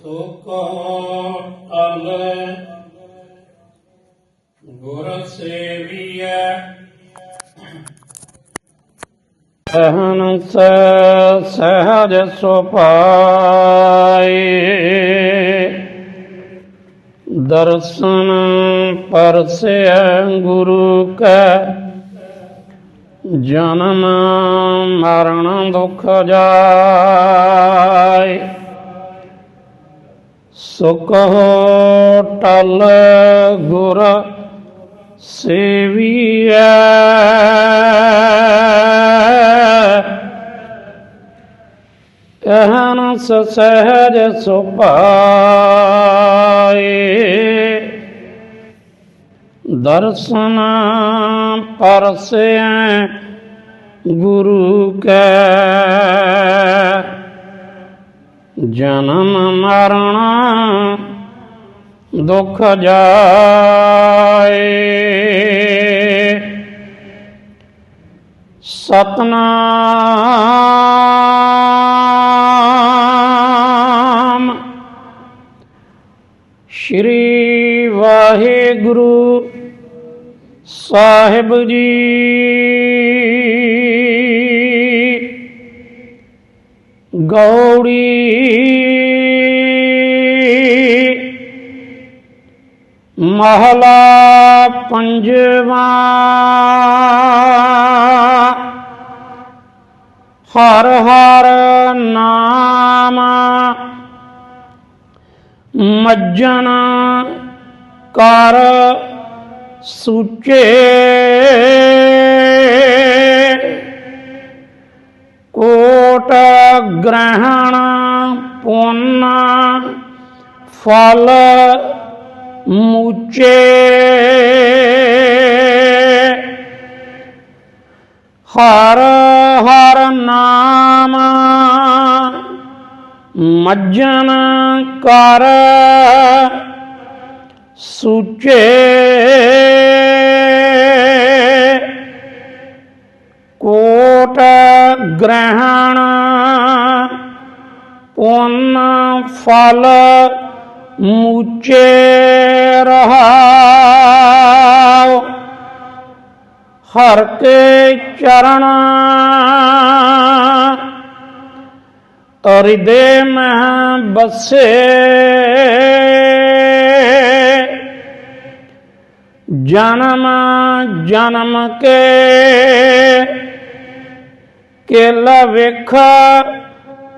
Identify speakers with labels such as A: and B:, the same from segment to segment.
A: ਸੋ ਕੋ ਅਲ ਗੁਰ ਸੇਵੀਐ। ਅਹਨਸ ਸਹਜ ਸੁਪਾਏ ਦਰਸ਼ਨ ਪਰਸੈ ਗੁਰੂ ਕੈ। ਜਨਮ ਮਰਨ ਦੁਖ ਜਾਏ ਸੁਖ ਟਲ ਗੁਰ ਸੇਵੀਐ। ਕਹਿਨ ਸਹਿਜ ਸੁਪਾਏ ਦਰਸ਼ਨ ਪਰਸੈ ਗੁਰੂ ਕੈ। ਜਨਮ ਮਰਨ ਦੁਖ ਜਾਏ। ਸਤਨਾਮ। ਸ਼੍ਰੀ ਵਾਹਿਗੁਰੂ ਸਾਹਿਬ ਜੀ। ਗੌੜੀ ਮਹਲਾ ਪੰਜਵਾ। ਹਰ ਹਰ ਨਾਮ ਮੱਜਨ ਕਰ ਸੁਚੇ। ਕੋਟ ਗ੍ਰਹਣ ਪੁੰਨ ਫਲ ਮੂਚੇ। ਹਰ ਹਰ ਨਾਮ ਮੱਜਨ ਕਰ ਸੁਚੇ। ਕੋਟ ਗ੍ਰਹਣ, ਪੁੰਨ ਫਲ ਮੂਚੇ ਰਹਾਉ। ਹਰ ਕੇ ਚਰਨ ਅਰਿਦੇ ਮਹਿ ਬਸੇ। ਜਨਮ ਜਨਮ ਕੇ ਕੇਲ ਵੇਖ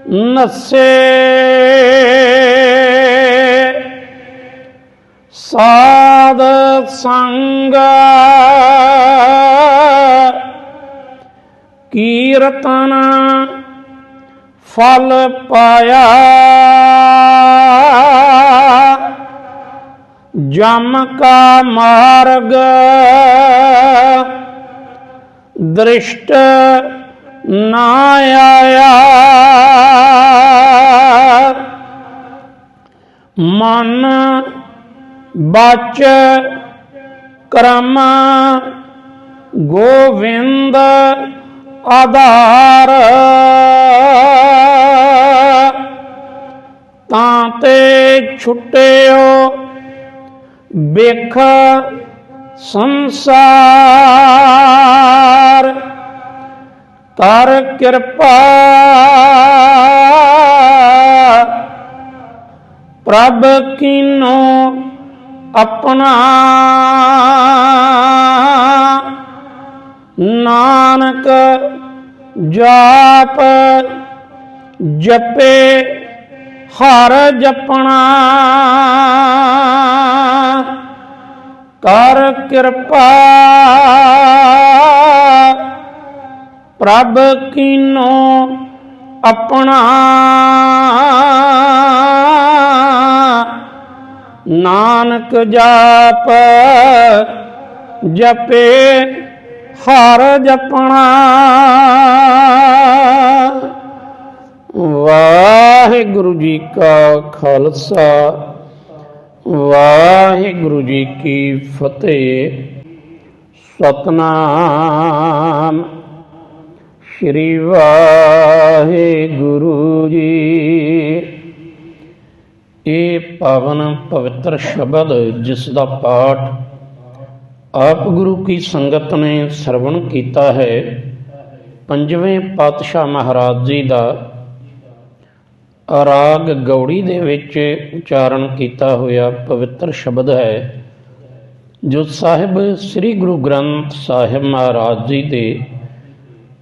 A: ਨਸੇ। ਸਾਧ ਸੰਗ ਕੀਰਤਨ ਫਲ ਪਾਇਆ। ਜਮ ਕਾ ਮਾਰਗ ਦ੍ਰਿਸ਼ਟ ਨਾ ਆਇਆ। ਮਨ ਬਚ ਕਰਮ ਗੋਵਿੰਦ ਆਧਾਰ। ਤਾਂ ਤੇ ਛੁੱਟਿਓ ਵੇਖ ਸੰਸਾਰ। ਕਰ ਕਿਰਪਾ ਪ੍ਰਭ ਕੀਨੋ ਆਪਣਾ ਨਾਨਕ ਜਾਪ ਜਪੇ ਹਰ ਜਪਣਾ ਕਰ ਕਿਰਪਾ ਪ੍ਰਭ ਕੀਨੋ ਆਪਣਾ ਨਾਨਕ ਜਾਪ, ਜਪੇ ਹਰ ਜਪਣਾ। ਵਾਹਿਗੁਰੂ ਜੀ ਕਾ ਖਾਲਸਾ, ਵਾਹਿਗੁਰੂ ਜੀ ਕੀ ਫਤਿਹ। ਸਤਨਾਮ। ਸ਼੍ਰੀ ਵਾਹਿਗੁਰੂ ਜੀ। ਇਹ ਪਾਵਨ ਪਵਿੱਤਰ ਸ਼ਬਦ ਜਿਸ ਦਾ ਪਾਠ ਆਪ ਗੁਰੂ ਕੀ ਸੰਗਤ ਨੇ ਸਰਵਣ ਕੀਤਾ ਹੈ, ਪੰਜਵੇਂ ਪਾਤਸ਼ਾਹ ਮਹਾਰਾਜ ਜੀ ਦਾ ਰਾਗ ਗੌੜੀ ਦੇ ਵਿੱਚ ਉਚਾਰਨ ਕੀਤਾ ਹੋਇਆ ਪਵਿੱਤਰ ਸ਼ਬਦ ਹੈ, ਜੋ ਸਾਹਿਬ ਸ੍ਰੀ ਗੁਰੂ ਗ੍ਰੰਥ ਸਾਹਿਬ ਮਹਾਰਾਜ ਜੀ ਦੇ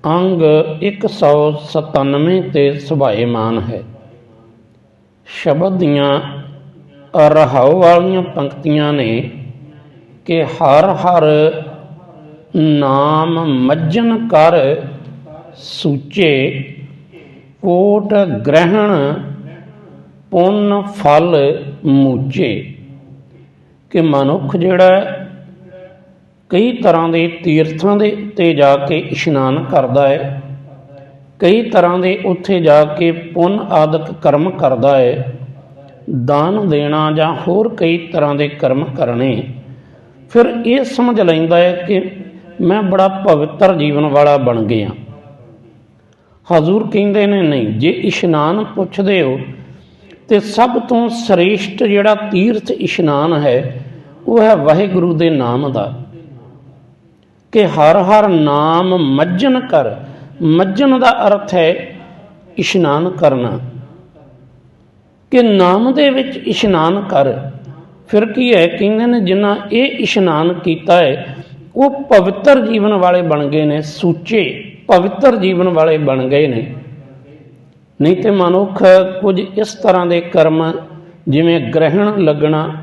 A: ਅੰਗ 197 ਤੇ ਸੁਭਾਏਮਾਨ ਹੈ। ਸ਼ਬਦ ਦੀਆਂ ਰਹਾਉ ਵਾਲੀਆਂ ਪੰਕਤੀਆਂ ਨੇ ਕਿ ਹਰ ਹਰ ਨਾਮ ਮੱਜਨ ਕਰ ਸੂਚੇ, ਕੋਟ ਗ੍ਰਹਿਣ, ਪੁੰਨ ਫਲ ਮੂਚੇ ਕਿ ਮਨੁੱਖ ਜਿਹੜਾ ਕਈ ਤਰ੍ਹਾਂ ਦੇ ਤੀਰਥਾਂ ਦੇ ਉੱਤੇ ਜਾ ਕੇ ਇਸ਼ਨਾਨ ਕਰਦਾ ਹੈ। ਕਈ ਤਰ੍ਹਾਂ ਦੇ ਉੱਥੇ ਜਾ ਕੇ ਪੁੰਨ ਆਦਿਕ ਕਰਮ ਕਰਦਾ ਹੈ। ਦਾਨ ਦੇਣਾ ਜਾਂ ਹੋਰ ਕਈ ਤਰ੍ਹਾਂ ਦੇ ਕਰਮ ਕਰਨੇ। ਫਿਰ ਇਹ ਸਮਝ ਲੈਂਦਾ ਹੈ ਕਿ ਮੈਂ ਬੜਾ ਪਵਿੱਤਰ ਜੀਵਨ ਵਾਲਾ ਬਣ ਗਿਆ। ਹਜ਼ੂਰ ਕਹਿੰਦੇ ਨੇ, ਨਹੀਂ, ਜੇ ਇਸ਼ਨਾਨ ਪੁੱਛਦੇ ਹੋ, ਤੇ ਸਭ ਤੋਂ ਸ੍ਰੇਸ਼ਟ ਜਿਹੜਾ ਤੀਰਥ ਇਸ਼ਨਾਨ ਹੈ, ਉਹ ਹੈ ਵਾਹਿਗੁਰੂ ਦੇ ਨਾਮ ਦਾ। ਕਿ ਹਰ ਹਰ ਨਾਮ ਮੱਜਨ ਕਰ। ਮੱਜਨ ਦਾ ਅਰਥ ਹੈ ਇਸ਼ਨਾਨ ਕਰਨਾ। ਕਿ ਨਾਮ ਦੇ ਵਿੱਚ ਇਸ਼ਨਾਨ ਕਰ। ਫਿਰ ਕੀ ਹੈ? ਕਹਿੰਦੇ ਨੇ ਜਿਨ੍ਹਾਂ ਇਹ ਇਸ਼ਨਾਨ ਕੀਤਾ ਹੈ, ਉਹ ਪਵਿੱਤਰ ਜੀਵਨ ਵਾਲੇ ਬਣ ਗਏ ਨੇ, ਸੂਚੇ ਪਵਿੱਤਰ ਜੀਵਨ ਵਾਲੇ ਬਣ ਗਏ ਨੇ। ਨਹੀਂ ਤੇ ਮਨੁੱਖ ਕੁਝ ਇਸ ਤਰ੍ਹਾਂ ਦੇ ਕਰਮ ਜਿਵੇਂ ਗ੍ਰਹਿਣ ਲੱਗਣਾ,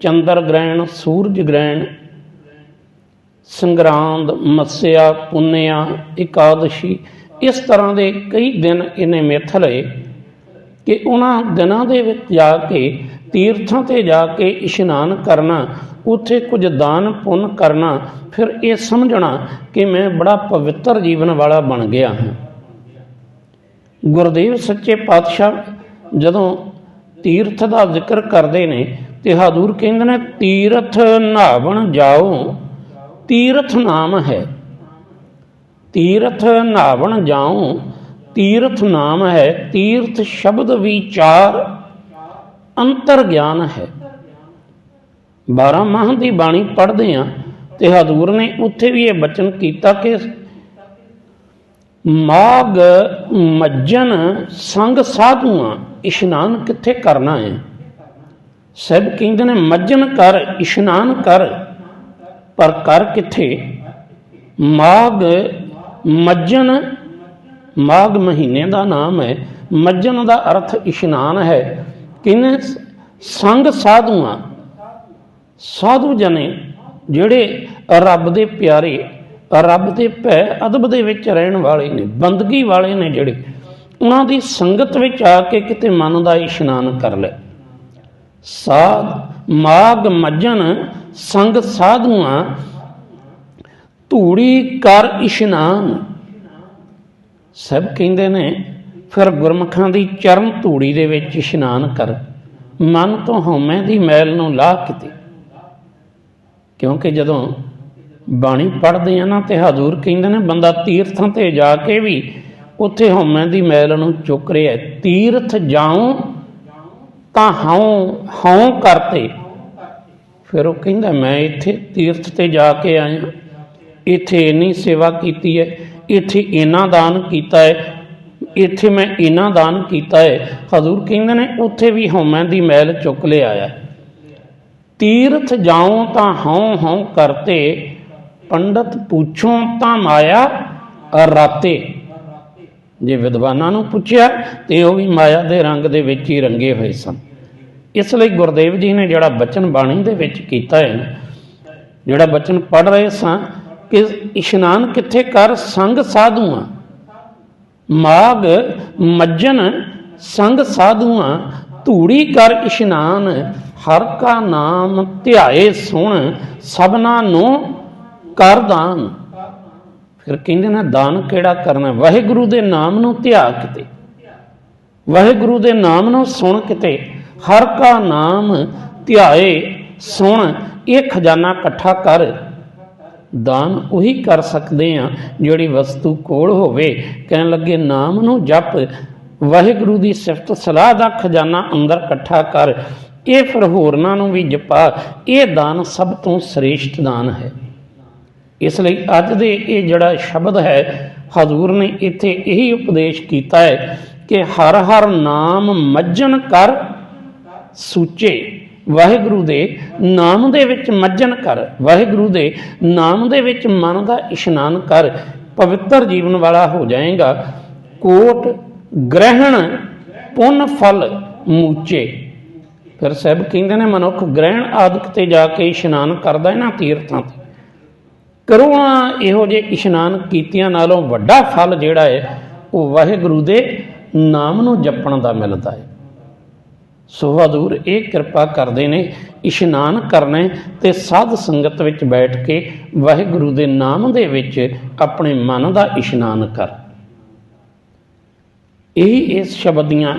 A: ਚੰਦਰ ਗ੍ਰਹਿਣ, ਸੂਰਜ ਗ੍ਰਹਿਣ ਸੰਗਰਾਂਦ, ਮੱਸਿਆ, ਪੁੰਨਿਆ, ਇਕਾਦਸ਼ੀ, ਇਸ ਤਰ੍ਹਾਂ ਦੇ ਕਈ ਦਿਨ ਇਹਨੇ ਮਿੱਥ ਲਏ ਕਿ ਉਹਨਾਂ ਦਿਨਾਂ ਦੇ ਵਿੱਚ ਜਾ ਕੇ, ਤੀਰਥਾਂ ਤੇ ਜਾ ਕੇ ਇਸ਼ਨਾਨ ਕਰਨਾ, ਉੱਥੇ ਕੁਝ ਦਾਨ ਪੁੰਨ ਕਰਨਾ, ਫਿਰ ਇਹ ਸਮਝਣਾ ਕਿ ਮੈਂ ਬੜਾ ਪਵਿੱਤਰ ਜੀਵਨ ਵਾਲਾ ਬਣ ਗਿਆ ਹਾਂ। ਗੁਰਦੇਵ ਸੱਚੇ ਪਾਤਸ਼ਾਹ ਜਦੋਂ ਤੀਰਥ ਦਾ ਜ਼ਿਕਰ ਕਰਦੇ ਨੇ, ਤੇ ਹਜ਼ੂਰ ਕਹਿੰਦੇ ਨੇ, ਤੀਰਥ ਨਹਾਵਣ ਜਾਓ। ਤੀਰਥ ਨਾਮ ਹੈ। ਤੀਰਥ ਨਹਾਵਣ ਜਾਓ ਤੀਰਥ ਨਾਮ ਹੈ। ਤੀਰਥ ਸ਼ਬਦ ਵਿਚਾਰ ਅੰਤਰ ਗਿਆਨ ਹੈ। 12 ਮਾਹ ਦੀ ਬਾਣੀ ਪੜ੍ਹਦੇ ਆ ਤੇ ਹਜ਼ੂਰ ਨੇ ਉੱਥੇ ਵੀ ਇਹ ਬਚਨ ਕੀਤਾ ਕਿ ਮਾਗ ਮੱਜਨ ਸੰਗ ਸਾਧੂਆਂ ਇਸ਼ਨਾਨ ਕਿੱਥੇ ਕਰਨਾ ਹੈ? ਸਭ ਕਹਿੰਦੇ ਨੇ ਮੱਜਨ ਕਰ, ਇਸ਼ਨਾਨ ਕਰ। ਪਰ ਕਰ ਕਿੱਥੇ? ਮਾਗ ਮੱਜਨ ਮਾਗ ਮਹੀਨੇ ਦਾ ਨਾਮ ਹੈ। ਮੱਜਨ ਦਾ ਅਰਥ ਇਸ਼ਨਾਨ ਹੈ। ਕਹਿੰਦੇ ਸੰਗ ਸਾਧੂਆਂ, ਸਾਧੂ ਜਨੇ, ਜਿਹੜੇ ਰੱਬ ਦੇ ਪਿਆਰੇ, ਰੱਬ ਦੇ ਭੈ ਅਦਬ ਦੇ ਵਿੱਚ ਰਹਿਣ ਵਾਲੇ ਨੇ, ਬੰਦਗੀ ਵਾਲੇ ਨੇ ਜਿਹੜੇ, ਉਹਨਾਂ ਦੀ ਸੰਗਤ ਵਿੱਚ ਆ ਕੇ ਕਿਤੇ ਮਨ ਦਾ ਇਸ਼ਨਾਨ ਕਰ ਲੈ ਸਾਧ ਮਾਗ ਮੱਜਨ ਸੰਗ ਸਾਧੂਆਂ, ਧੂੜੀ ਕਰ ਇਸ਼ਨਾਨ। ਸਭ ਕਹਿੰਦੇ ਨੇ, ਫਿਰ ਗੁਰਮਖਾਂ ਦੀ ਚਰਨ ਧੂੜੀ ਦੇ ਵਿੱਚ ਇਸ਼ਨਾਨ ਕਰ, ਮਨ ਤੋਂ ਹਉਮੈ ਦੀ ਮੈਲ ਨੂੰ ਲਾਹ ਕਿਤੇ ਕਿਉਂਕਿ ਜਦੋਂ ਬਾਣੀ ਪੜ੍ਹਦੇ ਆ ਨਾ, ਤੇ ਹਜ਼ੂਰ ਕਹਿੰਦੇ ਨੇ, ਬੰਦਾ ਤੀਰਥਾਂ ਤੇ ਜਾ ਕੇ ਵੀ ਉੱਥੇ ਹਉਮੈ ਦੀ ਮੈਲ ਨੂੰ ਚੁੱਕ ਰਿਹਾ ਤੀਰਥ ਜਾਉ ਤਾਂ ਹਉ ਹਉ ਕਰਤੇ ਫਿਰ ਉਹ ਕਹਿੰਦਾ, ਮੈਂ ਇੱਥੇ ਤੀਰਥ ਤੇ ਜਾ ਕੇ ਆਇਆ। ਇੱਥੇ ਇੰਨੀ ਸੇਵਾ ਕੀਤੀ ਹੈ, ਇੱਥੇ ਇੰਨਾ ਦਾਨ ਕੀਤਾ ਹੈ, ਇੱਥੇ ਮੈਂ ਇੰਨਾ ਦਾਨ ਕੀਤਾ ਹੈ। ਹਜ਼ੂਰ ਕਹਿੰਦੇ ਨੇ, ਉੱਥੇ ਵੀ ਹਉਮੈ ਦੀ ਮੈਲ ਚੁੱਕ ਲਿਆਇਆ ਤੀਰਥ ਜਾਉ ਤਾਂ ਹਉ ਹਉ ਕਰਤੇ, ਪੰਡਤ ਪੁੱਛੋ ਤਾਂ ਮਾਇਆ ਰਾਤੇ। ਜੇ ਵਿਦਵਾਨਾਂ ਨੂੰ ਪੁੱਛਿਆ, ਤੇ ਉਹ ਵੀ ਮਾਇਆ ਦੇ ਰੰਗ ਦੇ ਵਿੱਚ ਹੀ ਰੰਗੇ ਹੋਏ ਸਨ। ਇਸ ਲਈ ਗੁਰਦੇਵ ਜੀ ਨੇ ਜਿਹੜਾ ਬਚਨ ਬਾਣੀ ਦੇ ਵਿੱਚ ਕੀਤਾ ਹੈ ਜਿਹੜਾ ਬਚਨ ਪੜ ਰਹੇ ਸਾਂ ਕਿ ਇਸ਼ਨਾਨ ਕਿੱਥੇ ਕਰ, ਸੰਗ ਸਾਧੂਆਂ। ਮਾਗ, ਮੱਜਨ, ਸੰਗ ਸਾਧੂਆਂ। ਧੂੜੀ ਕਰ ਇਸ਼ਨਾਨ, ਹਰ ਕਾ ਨਾਮ ਧਿਆਏ ਸੁਣ, ਸਭਨਾ ਨੂੰ ਕਰ ਦਾਨ। ਫਿਰ ਕਹਿੰਦੇ ਨੇ, ਦਾਨ ਕਿਹੜਾ ਕਰਨਾ ਵਾਹਿਗੁਰੂ ਦੇ ਨਾਮ ਨੂੰ ਧਿਆ ਕਿਤੇ। ਵਾਹਿਗੁਰੂ ਦੇ ਨਾਮ ਨੂੰ ਸੁਣ ਕਿਤੇ। ਹਰ ਕਾ ਨਾਮ ਧਿਆਏ, ਸੁਣ, ਇਹ ਖਜ਼ਾਨਾ ਇਕੱਠਾ ਕਰ। ਦਾਨ ਉਹੀ ਕਰ ਸਕਦੇ ਆ ਜਿਹੜੀ ਵਸਤੂ ਕੋਲ ਹੋਵੇ। ਕਹਿਣ ਲੱਗੇ, ਨਾਮ ਨੂੰ ਜਪ। ਵਾਹਿਗੁਰੂ ਦੀ ਸਿਫਤ ਸਲਾਹ ਦਾ ਖਜ਼ਾਨਾ ਅੰਦਰ ਇਕੱਠਾ ਕਰ। ਇਹ ਫਿਰ ਹੋਰਨਾਂ ਨੂੰ ਵੀ ਜਪਾ। ਇਹ ਦਾਨ ਸਭ ਤੋਂ ਸ੍ਰੇਸ਼ਟ ਦਾਨ ਹੈ। ਇਸ ਲਈ ਅੱਜ ਦੇ ਇਹ ਜਿਹੜਾ ਸ਼ਬਦ ਹੈ, ਹਜ਼ੂਰ ਨੇ ਇੱਥੇ ਇਹੀ ਉਪਦੇਸ਼ ਕੀਤਾ ਹੈ ਕਿ ਹਰ ਹਰ ਨਾਮ ਮੱਜਨ ਕਰ। ਸੂਚੇ। ਵਾਹਿਗੁਰੂ ਦੇ ਨਾਮ ਦੇ ਵਿੱਚ ਮੱਜਨ ਕਰ। ਵਾਹਿਗੁਰੂ ਦੇ ਨਾਮ ਦੇ ਵਿੱਚ ਮਨ ਦਾ ਇਸ਼ਨਾਨ ਕਰ। ਪਵਿੱਤਰ ਜੀਵਨ ਵਾਲਾ ਹੋ ਜਾਏਗਾ। ਕੋਟ ਗ੍ਰਹਿਣ, ਪੁੰਨ ਫਲ ਮੂਚੇ। ਫਿਰ ਸਭ ਕਹਿੰਦੇ ਨੇ, ਮਨੁੱਖ ਗ੍ਰਹਿਣ ਆਦਿਕ ਤੇ ਜਾ ਕੇ ਇਸ਼ਨਾਨ ਕਰਦਾ ਇਹਨਾਂ ਤੀਰਥਾਂ ਤੇ। ਕਰੋਨਾ ਇਹੋ ਜਿਹੇ ਇਸ਼ਨਾਨ ਕੀਤਿਆਂ ਨਾਲੋਂ ਵੱਡਾ ਫਲ ਜਿਹੜਾ ਹੈ, ਉਹ ਵਾਹਿਗੁਰੂ ਦੇ ਨਾਮ ਨੂੰ ਜਪਣ ਦਾ ਮਿਲਦਾ ਹੈ। ਸੋ ਹਜ਼ੂਰ ਇਹ ਕਿਰਪਾ ਕਰਦੇ ਨੇ, ਇਸ਼ਨਾਨ ਕਰਨਾ ਤੇ ਸਾਧ ਸੰਗਤ ਵਿੱਚ ਬੈਠ ਕੇ ਵਾਹਿਗੁਰੂ ਦੇ ਨਾਮ ਦੇ ਵਿੱਚ ਆਪਣੇ ਮਨ ਦਾ ਇਸ਼ਨਾਨ ਕਰ। ਇਹ ਇਸ ਸ਼ਬਦ ਦੀਆਂ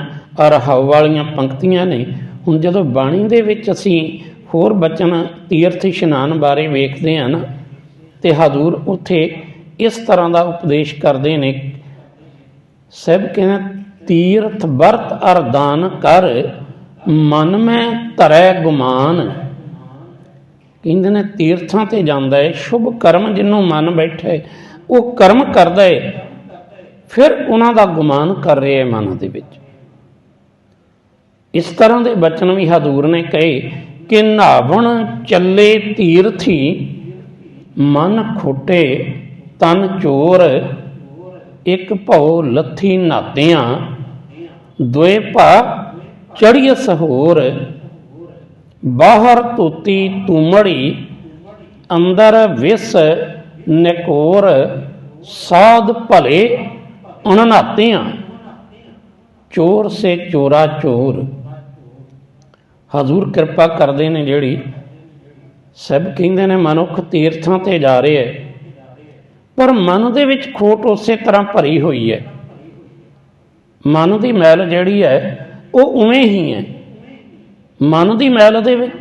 A: ਅਰਹਾਉ ਵਾਲੀਆਂ ਪੰਕਤੀਆਂ ਨੇ। ਹੁਣ ਜਦੋਂ ਬਾਣੀ ਦੇ ਵਿੱਚ ਅਸੀਂ ਹੋਰ ਬਚਨ, ਤੀਰਥ ਇਸ਼ਨਾਨ ਬਾਰੇ ਵੇਖਦੇ ਹਾਂ ਨਾ, ਤੇ ਹਜ਼ੂਰ ਉੱਥੇ ਇਸ ਤਰ੍ਹਾਂ ਦਾ ਉਪਦੇਸ਼ ਕਰਦੇ ਨੇ, ਸਭ ਕਹਿੰਦੇ ਤੀਰਥ ਵਰਤ ਅਰਦਾਨ ਕਰ। ਮਨ ਮੈਂ ਧਰੈ ਗੁਮਾਨ। ਕਹਿੰਦੇ ਨੇ ਤੀਰਥਾਂ ਤੇ ਜਾਂਦਾ ਹੈ ਸ਼ੁਭ ਕਰਮ ਜਿਹਨੂੰ ਮਨ ਬੈਠੇ, ਉਹ ਕਰਮ ਕਰਦਾ ਹੈ ਫਿਰ ਉਹਨਾਂ ਦਾ ਗੁਮਾਨ ਕਰ ਰਿਹਾ ਹੈ ਮਨ ਦੇ ਵਿੱਚ। ਇਸ ਤਰ੍ਹਾਂ ਦੇ ਬਚਨ ਵੀ ਹਜ਼ੂਰ ਨੇ ਕਹੇ ਕਿ ਨਾਵਣ ਚੱਲੇ ਤੀਰਥੀ, ਮਨ ਖੋਟੇ, ਤਨ ਚੋਰ, ਇੱਕ ਭਉ ਲੱਥੀ ਨਾਤਿਆਂ ਦੁਏ ਭਾ ਚੜੀਏ ਸਹੋਰ, ਬਾਹਰ ਤੋਤੀ ਤੂਮੜੀ ਅੰਦਰ ਵਿਸ ਨਿਕੋਰ, ਸਾਧ ਭਲੇ ਅਣਨਾਤਿਆਂ, ਚੋਰ ਸੇ ਚੋਰਾ ਚੋਰ। ਹਜ਼ੂਰ ਕਿਰਪਾ ਕਰਦੇ ਨੇ ਜਿਹੜੀ ਸਭ ਕਹਿੰਦੇ ਨੇ ਮਨੁੱਖ ਤੀਰਥਾਂ ਤੇ ਜਾ ਰਿਹਾ ਹੈ, ਪਰ ਮਨ ਦੇ ਵਿੱਚ ਖੋਟ ਉਸੇ ਤਰ੍ਹਾਂ ਭਰੀ ਹੋਈ ਹੈ। ਮਨ ਦੀ ਮੈਲ ਜਿਹੜੀ ਹੈ ਉਹ ਉਵੇਂ ਹੀ ਹੈ। ਮਨ ਦੀ ਮੈਲ ਦੇ ਵਿੱਚ।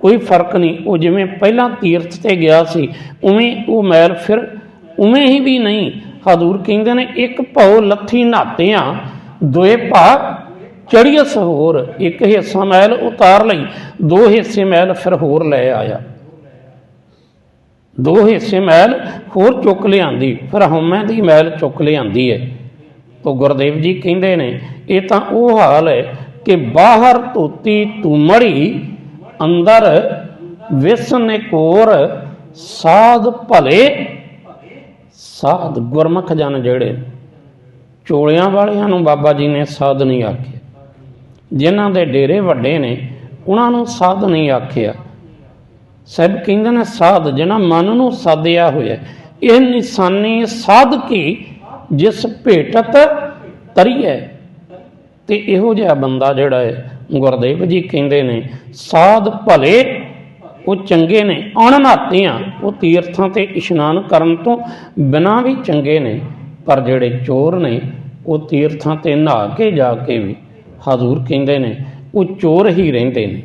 A: ਕੋਈ ਫ਼ਰਕ ਨਹੀਂ। ਉਹ ਜਿਵੇਂ ਪਹਿਲਾਂ ਤੀਰਥ ਤੇ ਗਿਆ ਸੀ, ਉਵੇਂ ਉਹ ਮੈਲ ਫਿਰ ਉਵੇਂ ਹੀ ਵੀ ਨਹੀਂ। ਹਜ਼ੂਰ ਕਹਿੰਦੇ ਨੇ, ਇੱਕ ਭਉ ਲੱਥੀ ਨਾਤਿਆਂ ਦੋਏ ਭਾ ਚੜੀਅਸ ਹੋਰ ਇੱਕ ਹਿੱਸਾ ਮੈਲ ਉਤਾਰ ਲਈ, ਦੋ ਹਿੱਸੇ ਮੈਲ ਫਿਰ ਹੋਰ ਲੈ ਆਇਆ। ਦੋ ਹਿੱਸੇ ਮੈਲ ਹੋਰ ਚੁੱਕ ਲਿਆਂਦੀ। ਫਿਰ ਹਉਮੈ ਦੀ ਮੈਲ ਚੁੱਕ ਲਿਆਂਦੀ ਹੈ। ਤੋ ਗੁਰਦੇਵ ਜੀ ਕਹਿੰਦੇ ਨੇ, ਇਹ ਤਾਂ ਉਹ ਹਾਲ ਹੈ ਕਿ ਬਾਹਰ ਧੋਤੀ ਤੁਮੜੀ ਅੰਦਰ ਵਿਸ ਨਿਕੋਰ ਸਾਧ ਭਲੇ, ਸਾਧ ਗੁਰਮੁਖ ਜਨ ਜਿਹੜੇ, ਚੋਲਿਆਂ ਵਾਲਿਆਂ ਨੂੰ ਬਾਬਾ ਜੀ ਨੇ ਸਾਧ ਨਹੀਂ ਆਖਿਆ। ਜਿਨ੍ਹਾਂ ਦੇ ਡੇਰੇ ਵੱਡੇ ਨੇ, ਉਹਨਾਂ ਨੂੰ ਸਾਧ ਨਹੀਂ ਆਖਿਆ। ਸਭ ਕਹਿੰਦੇ ਨੇ ਸਾਧ ਜਿਹਨਾਂ ਮਨ ਨੂੰ ਸਾਧਿਆ ਹੋਇਆ ਇਹ ਨਿਸ਼ਾਨੀ ਸਾਧ ਕੀ ਜਿਸ ਭੇਟਤ ਤਰੀਏ ਤੇ ਇਹੋ ਜਿਹਾ ਬੰਦਾ ਜਿਹੜਾ ਹੈ ਗੁਰਦੇਵ ਜੀ ਕਹਿੰਦੇ ਨੇ, ਸਾਧ ਭਲੇ, ਉਹ ਚੰਗੇ ਨੇ, ਅਣਨਾਤੀਆਂ, ਉਹ ਤੀਰਥਾਂ ਤੇ ਇਸ਼ਨਾਨ ਕਰਨ ਤੋਂ ਬਿਨਾਂ ਵੀ ਚੰਗੇ ਨੇ, ਪਰ ਜਿਹੜੇ ਚੋਰ ਨੇ, ਉਹ ਤੀਰਥਾਂ ਤੇ ਨਹਾ ਕੇ ਜਾ ਕੇ ਵੀ, ਹਜ਼ੂਰ ਕਹਿੰਦੇ ਨੇ, ਉਹ ਚੋਰ ਹੀ ਰਹਿੰਦੇ ਨੇ।